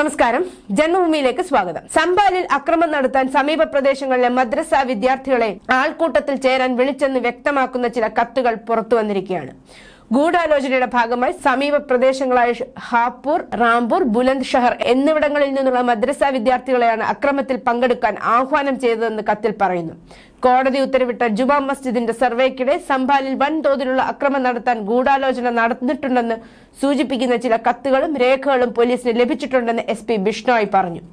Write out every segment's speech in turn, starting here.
നമസ്കാരം. ജന്മഭൂമിയിലേക്ക് സ്വാഗതം. സംബാലിൽ അക്രമം നടത്താൻ സമീപ പ്രദേശങ്ങളിലെ മദ്രസ വിദ്യാർത്ഥികളെ ആൾക്കൂട്ടത്തിൽ ചേരാൻ വിളിച്ചെന്ന് വ്യക്തമാക്കുന്ന ചില കത്തുകൾ പുറത്തു വന്നിരിക്കുകയാണ്. ഗൂഢാലോചനയുടെ ഭാഗമായി സമീപ പ്രദേശങ്ങളായ ഹാപ്പൂർ റാംപൂർ ബുലന്ദ് ഷഹർ എന്നിവിടങ്ങളിൽ നിന്നുള്ള മദ്രസ വിദ്യാർത്ഥികളെയാണ് അക്രമത്തിൽ പങ്കെടുക്കാൻ ആഹ്വാനം ചെയ്തതെന്ന് കത്തിൽ പറയുന്നു. കോടതി ഉത്തരവിട്ട ജുമാ മസ്ജിദിന്റെ സർവേക്കിടെ സംഭാലിൽ വൻതോതിലുള്ള അക്രമം നടത്താൻ ഗൂഢാലോചന നടന്നിട്ടുണ്ടെന്ന് സൂചിപ്പിക്കുന്ന ചില കത്തുകളും രേഖകളും പോലീസിന് ലഭിച്ചിട്ടുണ്ടെന്ന് എസ് പി ബിഷ്ണോയ് പറഞ്ഞു.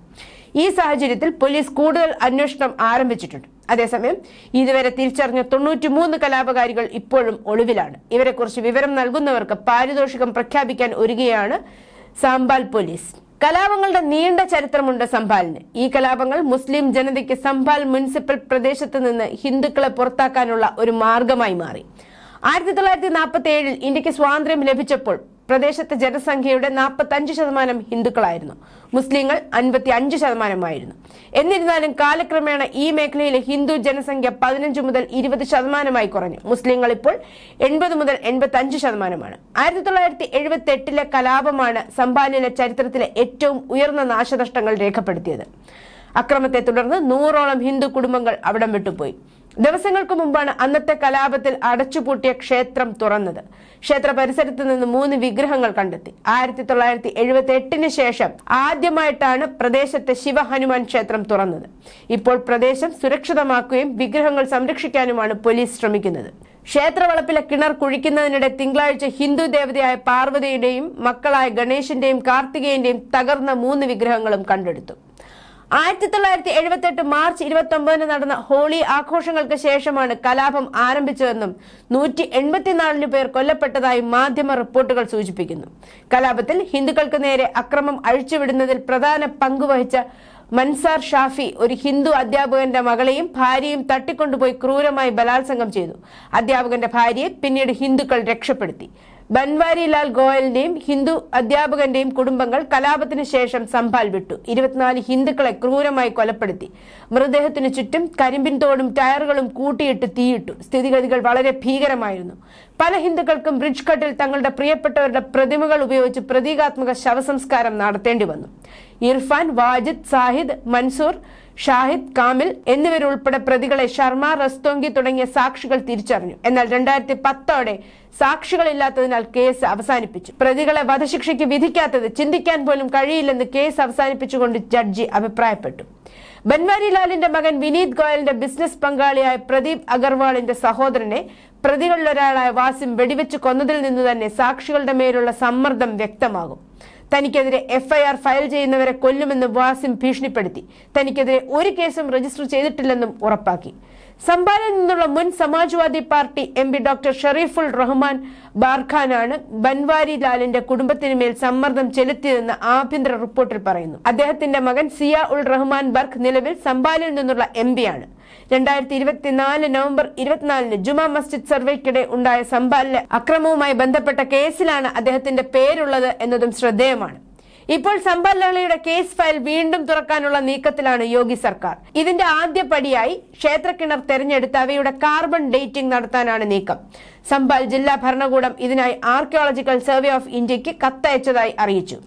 ഈ സാഹചര്യത്തിൽ പോലീസ് കൂടുതൽ അന്വേഷണം ആരംഭിച്ചിട്ടുണ്ട്. അതേസമയം ഇതുവരെ തിരിച്ചറിഞ്ഞ തൊണ്ണൂറ്റിമൂന്ന് കലാപകാരികൾ ഇപ്പോഴും ഒളിവിലാണ്. ഇവരെക്കുറിച്ച് വിവരം നൽകുന്നവർക്ക് പാരിതോഷികം പ്രഖ്യാപിക്കാൻ ഒരുങ്ങുകയാണ് സാമ്പാൽ പോലീസ്. കലാപങ്ങളുടെ നീണ്ട ചരിത്രമുണ്ട് സംഭാലിന് ഈ കലാപങ്ങൾ മുസ്ലിം ജനതയ്ക്ക് സംഭാൽ മുനിസിപ്പൽ പ്രദേശത്ത് നിന്ന് ഹിന്ദുക്കളെ പുറത്താക്കാനുള്ള ഒരു മാർഗമായി മാറി. ആയിരത്തി തൊള്ളായിരത്തി നാൽപ്പത്തി ഏഴിൽ ഇന്ത്യയ്ക്ക് സ്വാതന്ത്ര്യം ലഭിച്ചപ്പോൾ പ്രദേശത്തെ ജനസംഖ്യയുടെ നാൽപ്പത്തി അഞ്ച് ശതമാനം ഹിന്ദുക്കളായിരുന്നു. മുസ്ലിങ്ങൾ അൻപത്തി അഞ്ച് ശതമാനമായിരുന്നു. എന്നിരുന്നാലും കാലക്രമേണ ഈ മേഖലയിലെ ഹിന്ദു ജനസംഖ്യ പതിനഞ്ച് മുതൽ ഇരുപത് ശതമാനമായി കുറഞ്ഞു. മുസ്ലിങ്ങൾ ഇപ്പോൾ എൺപത് മുതൽ എൺപത്തി അഞ്ച് ശതമാനമാണ്. ആയിരത്തി തൊള്ളായിരത്തി എഴുപത്തി എട്ടിലെ കലാപമാണ് സമ്പാലിലെ ചരിത്രത്തിലെ ഏറ്റവും ഉയർന്ന നാശനഷ്ടങ്ങൾ രേഖപ്പെടുത്തിയത്. അക്രമത്തെ തുടർന്ന് നൂറോളം ഹിന്ദു കുടുംബങ്ങൾ അവിടം വിട്ടുപോയി. ദിവസങ്ങൾക്ക് മുമ്പാണ് അന്നത്തെ കലാപത്തിൽ അടച്ചുപൂട്ടിയ ക്ഷേത്രം തുറന്നത്. ക്ഷേത്ര പരിസരത്ത് നിന്ന് മൂന്ന് വിഗ്രഹങ്ങൾ കണ്ടെത്തി. ആയിരത്തി തൊള്ളായിരത്തി എഴുപത്തി എട്ടിന് ശേഷം ആദ്യമായിട്ടാണ് പ്രദേശത്തെ ശിവ ഹനുമാൻ ക്ഷേത്രം തുറന്നത്. ഇപ്പോൾ പ്രദേശം സുരക്ഷിതമാക്കുകയും വിഗ്രഹങ്ങൾ സംരക്ഷിക്കാനുമാണ് പോലീസ് ശ്രമിക്കുന്നത്. ക്ഷേത്രവളപ്പിലെ കിണർ കുഴിക്കുന്നതിനിടെ തിങ്കളാഴ്ച ഹിന്ദു ദേവതയായ പാർവതിയുടെയും മക്കളായ ഗണേശിന്റെയും കാർത്തികേയന്റെയും തകർന്ന മൂന്ന് വിഗ്രഹങ്ങളും കണ്ടെടുത്തു. ആയിരത്തി തൊള്ളായിരത്തി എഴുപത്തെട്ട് മാർച്ച് ഇരുപത്തി ഒമ്പതിന് നടന്ന ഹോളി ആഘോഷങ്ങൾക്ക് ശേഷമാണ് കലാപം ആരംഭിച്ചതെന്നും നൂറ്റി എൺപത്തിനാലിന് പേർ കൊല്ലപ്പെട്ടതായി മാധ്യമ റിപ്പോർട്ടുകൾ സൂചിപ്പിക്കുന്നു. കലാപത്തിൽ ഹിന്ദുക്കൾക്ക് നേരെ അക്രമം അഴിച്ചുവിടുന്നതിൽ പ്രധാന പങ്കുവഹിച്ച മൻസാർ ഷാഫി ഒരു ഹിന്ദു അധ്യാപകന്റെ മകളെയും ഭാര്യയും തട്ടിക്കൊണ്ടുപോയി ക്രൂരമായി ബലാത്സംഗം ചെയ്തു. അധ്യാപകന്റെ ഭാര്യയെ പിന്നീട് ഹിന്ദുക്കൾ രക്ഷപ്പെടുത്തി. ബൻവാരിലാൽ ഗോയലിന്റെയും ഹിന്ദു അധ്യാപകന്റെയും കുടുംബങ്ങൾ കലാപത്തിന് ശേഷം സംഭാൽ വിട്ടു. ഇരുപത്തിനാല് ഹിന്ദുക്കളെ ക്രൂരമായി കൊലപ്പെടുത്തി. മൃതദേഹത്തിനു ചുറ്റും കരിമ്പിൻ തോടും ടയറുകളും കൂട്ടിയിട്ട് തീയിട്ടു. സ്ഥിതിഗതികൾ വളരെ ഭീകരമായിരുന്നു. പല ഹിന്ദുക്കൾക്കും ബ്രിഡ്ജ് കട്ടിൽ തങ്ങളുടെ പ്രിയപ്പെട്ടവരുടെ പ്രതിമകൾ ഉപയോഗിച്ച് പ്രതീകാത്മക ശവസംസ്കാരം നടത്തേണ്ടി വന്നു. ഇർഫാൻ വാജിദ് സാഹിദ് മൻസൂർ ഷാഹിദ് കാമിൽ എന്നിവരുൾപ്പെടെ പ്രതികളെ ശർമ്മ റസ്തോങ്കി തുടങ്ങിയ സാക്ഷികൾ തിരിച്ചറിഞ്ഞു. എന്നാൽ രണ്ടായിരത്തി പത്തോടെ സാക്ഷികളില്ലാത്തതിനാൽ കേസ് അവസാനിപ്പിച്ചു. പ്രതികളെ വധശിക്ഷയ്ക്ക് വിധിക്കാത്തത് ചിന്തിക്കാൻ പോലും കഴിയില്ലെന്ന് കേസ് അവസാനിപ്പിച്ചുകൊണ്ട് ജഡ്ജി അഭിപ്രായപ്പെട്ടു. ബൻവാരിലാലിന്റെ മകൻ വിനീത് ഗോയലിന്റെ ബിസിനസ് പങ്കാളിയായ പ്രദീപ് അഗർവാളിന്റെ സഹോദരനെ പ്രതികളിലൊരാളായ വാസിം വെടിവെച്ച് കൊന്നതിൽ നിന്ന് തന്നെ സാക്ഷികളുടെ മേലുള്ള സമ്മർദ്ദം വ്യക്തമാകും. തനിക്കെതിരെ എഫ്ഐആർ ഫയൽ ചെയ്യുന്നവരെ കൊല്ലുമെന്ന് വാസിം ഭീഷണിപ്പെടുത്തി. തനിക്കെതിരെ ഒരു കേസും രജിസ്റ്റർ ചെയ്തിട്ടില്ലെന്നും ഉറപ്പാക്കി. സംഭാലിൽ നിന്നുള്ള മുൻ Samajwadi party M P doctor Shariful Rahman ബാർഖാനാണ് Banwari ലാലിന്റെ കുടുംബത്തിന് മേൽ സമ്മർദ്ദം ചെലുത്തിയതെന്ന് ആഭ്യന്തര റിപ്പോർട്ടിൽ പറയുന്നു. അദ്ദേഹത്തിന്റെ മകൻ സിയ ഉൾ റഹ്മാൻ ബർഖ് നിലവിൽ സംഭാലിൽ നിന്നുള്ള എം പിയാണ് രണ്ടായിരത്തി ഇരുപത്തിനാല് നവംബർ ഇരുപത്തിനാലിന് ജുമാ മസ്ജിദ് സർവേക്കിടെ ഉണ്ടായ സംഭാലിലെ അക്രമവുമായി ബന്ധപ്പെട്ട കേസിലാണ് അദ്ദേഹത്തിന്റെ പേരുള്ളത് എന്നതും ശ്രദ്ധേയമാണ്. ഇപ്പോൾ സംബൽ ലഹളയുടെ കേസ് ഫയൽ വീണ്ടും തുറക്കാനുള്ള നീക്കത്തിലാണ് യോഗി സർക്കാർ. ഇതിന്റെ ആദ്യ പടിയായി ക്ഷേത്രക്കിണർ തെരഞ്ഞെടുത്ത് അവയുടെ കാർബൺ ഡേറ്റിംഗ് നടത്താനാണ് നീക്കം. സമ്പാൽ ജില്ലാ ഭരണകൂടം ഇതിനായി ആർക്കിയോളജിക്കൽ സർവേ ഓഫ് ഇന്ത്യയ്ക്ക് കത്തയച്ചതായി അറിയിച്ചു.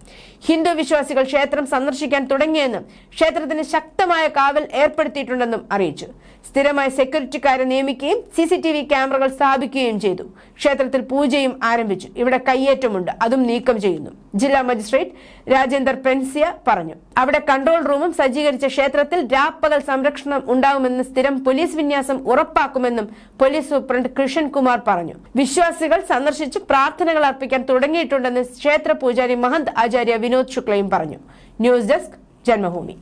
ഹിന്ദു വിശ്വാസികൾ ക്ഷേത്രം സന്ദർശിക്കാൻ തുടങ്ങിയെന്നും ക്ഷേത്രത്തിന് ശക്തമായ കാവൽ ഏർപ്പെടുത്തിയിട്ടുണ്ടെന്നും അറിയിച്ചു. സ്ഥിരമായ സെക്യൂരിറ്റിക്കാരെ നിയമിക്കുകയും സി സി ടി വി ക്യാമറകൾ സ്ഥാപിക്കുകയും ചെയ്തു. ക്ഷേത്രത്തിൽ പൂജയും ആരംഭിച്ചു. ഇവിടെ കയ്യേറ്റമുണ്ട്. അതും നീക്കം ചെയ്യുന്നു. ജില്ലാ മജിസ്ട്രേറ്റ് രാജേന്ദർ പെൻസിയ പറഞ്ഞു. അവിടെ കൺട്രോൾ റൂമും സജ്ജീകരിച്ച ക്ഷേത്രത്തിൽ രാപ്പകൽ സംരക്ഷണം ഉണ്ടാകുമെന്ന് സ്ഥിരം പോലീസ് വിന്യാസം ഉറപ്പാക്കുമെന്നും പോലീസ് സൂപ്രണ്ട് കൃഷൻ കുമാർ പറഞ്ഞു. വിശ്വാസികൾ സന്ദർശിച്ച് പ്രാർത്ഥനകൾ അർപ്പിക്കാൻ തുടങ്ങിയിട്ടുണ്ടെന്ന് ക്ഷേത്ര പൂജാരി മഹന്ത് ആചാര്യ വിനോദ് ശുക്ലയും പറഞ്ഞു. News desk Janmabhumi.